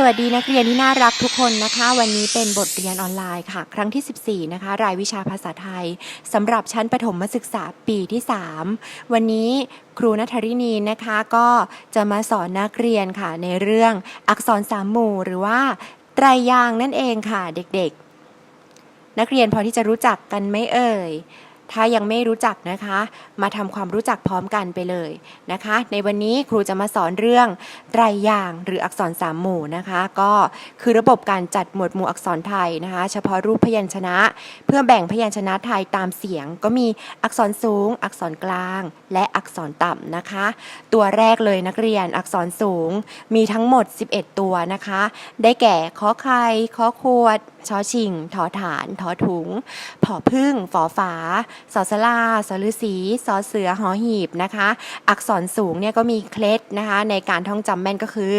สวัสดีนักเรียนที่น่ารักทุกคนนะคะ วันนี้เป็นบทเรียนออนไลน์ค่ะ ครั้งที่ 14 นะคะ รายวิชาภาษาไทยสำหรับชั้นประถมศึกษาปีที่ 3 วันนี้ครูนัทรินีนะคะก็จะมาสอนนักเรียนค่ะ ในเรื่องอักษรสามหมู่หรือว่าไตรยางนั่นเองค่ะเด็กๆ นักเรียนพอที่จะรู้จักกันไหมเอ่ย ถ้ายังไม่รู้จักนะคะ มาทำความรู้จักพร้อมกันไปเลยนะคะ ในวันนี้ครูจะมาสอนเรื่องไตรยางหรืออักษรสามหมู่นะคะ ก็คือระบบการจัดหมวดหมู่อักษรไทยนะคะ เฉพาะรูปพยัญชนะ เพื่อแบ่งพยัญชนะไทยตามเสียง ก็มีอักษรสูง อักษรกลาง และอักษรต่ำนะคะ ตัวแรกเลยนักเรียนอักษรสูง มีทั้งหมด 11 ตัวนะคะ ได้แก่ขอไข่ขอขวดชอชิงทอฐานทอถุง ผอพึ่งฝอฝาสอสลาสอฤษีสอเสือหอหีบนะคะ อักษรสูงเนี่ยก็มีเคล็ดนะคะ ในการท่องจำแม่นก็คือ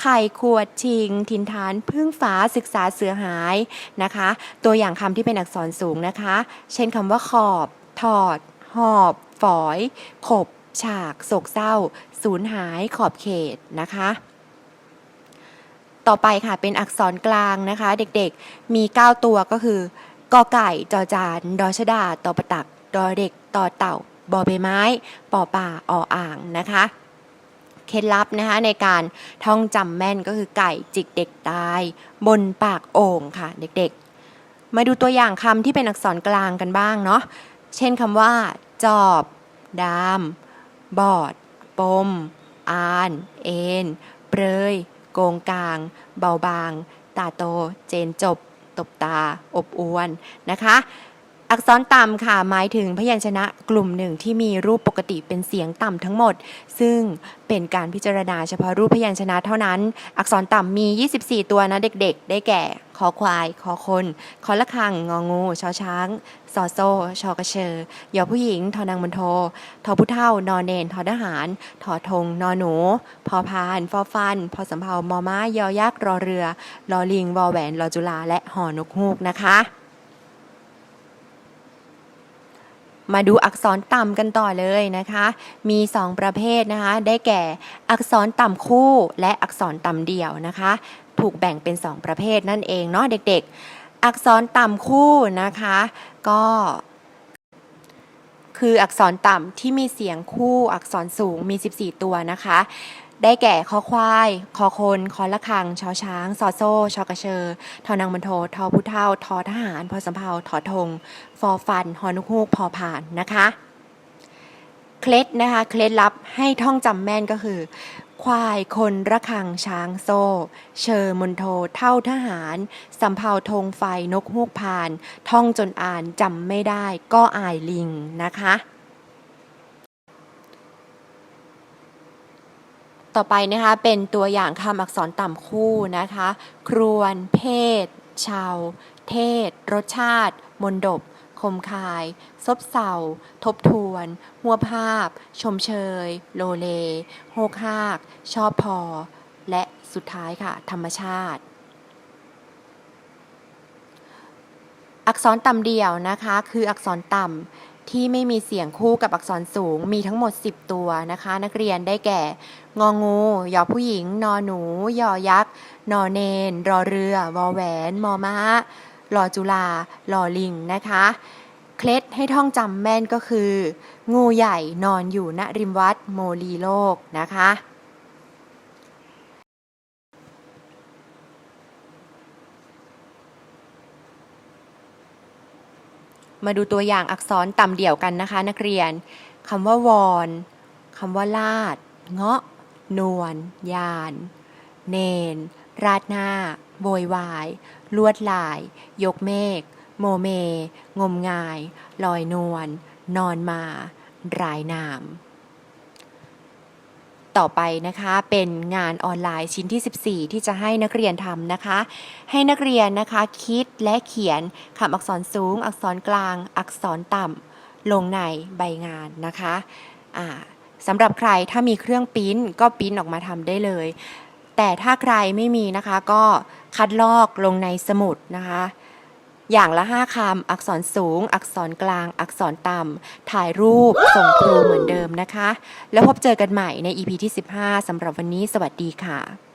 ไข่ขวดชิง ทินฐาน พึ่งฝาศึกษาเสือหายนะคะ ตัวอย่างคำที่เป็นอักษรสูงนะคะ เช่นคำว่าขอบ ถอด หอบ ฝอย ขบ ฉาก โศกเศร้า สูญหาย ขอบเขตนะคะต่อไปค่ะเป็นอักษรกลางนะคะ เด็กๆมี 9 ตัวก็คือ กอไก่จอจานดอชดาตอประตักดอเด็กต่อเต่าบอใบไม้ปอป่าออ่างนะคะเคล็ดลับนะคะในการท่องจำแม่นก็คือไก่จิกเด็กตาย บนปากโอ่งค่ะเด็กๆ มาดูตัวอย่างคำที่เป็นอักษรกลางกันบ้างเนาะเช่นคำว่า จอบ ดาม บอด ปม อาน เอ็นเปรย โกงกลาง เบาบาง ตาโต เจนจบ ตบตาอบอวนนะคะ อักษรต่ำค่ะหมายถึงพยัญชนะกลุ่มหนึ่งที่มีรูปปกติเป็นเสียงต่ำทั้งหมด ซึ่งเป็นการพิจารณาเฉพาะรูปพยัญชนะเท่านั้น อักษรต่ำมี 24 ตัวนะเด็กๆ ได้แก่คอควาย คอคน คอละคัง งองูชอช้างซอโซ ชอกระเชอยอผู้หญิง ทอนางมนโท ทอผู้เท่า นอนเนน ทอทหาร ทอทงนอหนู พอพาน ฟอฟัน พอสำเภามอม้า ยอยักษ์ รอเรือลอลิง วอแหวนลอจุฬาและหอนกฮูกนะคะ มาดูอักษรต่ำกันต่อเลยนะคะ มี 2 ประเภทนะคะ ได้แก่อักษรต่ำคู่และอักษรต่ำเดี่ยวนะคะ ถูกแบ่งเป็น 2 ประเภทนั่นเองเนาะเด็กๆ อักษรต่ำคู่นะคะ ก็ คืออักษรต่ำที่มีเสียงคู่อักษรสูงมี 14 ตัวนะคะ ได้แก่คอควาย คอคน คอละคัง ชอช้าง ซอโซ่ ชอกระเชอทอนางมันโททอผู้เท่า ทอทหาร พอสำเภาทอทงฟอฟันฮอนุกฮูก พอผ่านนะคะ เคล็ดนะคะ เคล็ดลับให้ท่องจำแม่นก็คือ ควายคนระคังช้างโซ่ เชอมนโทเท่าทหารสำเภาธงไฟนกฮูกพาน ท่องจนอ่านจำไม่ได้ก็อายลิงนะคะ ต่อไปนะคะเป็นตัวอย่างคำอักษรต่ำคู่นะคะ ครวน เพศ ชาว เทศ รสชาติ มนดบ คมคาย ซบเซาทบทวน หัวภาพ ชมเชย โลเล โฮกฮาก ชอบพอ และสุดท้ายค่ะ ธรรมชาติอักษรต่ำเดี่ยวนะคะ คืออักษรต่ำ ที่ไม่มีเสียงคู่กับอักษรสูงมีทั้งหมด 10 ตัวนะคะ นักเรียนได้แก่ งองูยอผู้หญิง นอหนู ยอยักษ์ นอเนน รอเรือ วอแหวน มอม้าลอจุลาลอลิงนะคะ เคล็ดให้ท่องจำแม่นก็คือ งูใหญ่นอนอยู่ณริมวัดโมลีโลกนะคะ มาดูตัวอย่างอักษรต่ำเดี่ยวกันนะคะ นักเรียนคำว่าวอนคำว่าลาด เงาะ นวลยาน เนน ราดหน้าโวยวาย ลวดลาย ยกเมฆ โมเม งมงาย ลอยนวลนอนมา รายนาม ต่อไปนะคะ เป็นงานออนไลน์ชิ้นที่ 14 ที่จะให้นักเรียนทำนะคะ ให้นักเรียนนะคะคิดและเขียนคำอักษรสูง อักษรกลาง อักษรต่ำลงในใบงานนะคะอ่าสำหรับใครถ้ามีเครื่องปิ้นก็ปิ้นออกมาทำได้เลย แต่ถ้าใครไม่มีนะคะก็คัดลอกลงในสมุดนะคะ อย่างละ 5คำอักษรสูง อักษรกลาง อักษรต่ำ ถ่ายรูป ส่งครูเหมือนเดิมนะคะ แล้วพบเจอกันใหม่ใน EP ที่ 15สำหรับวันนี้ สวัสดีค่ะ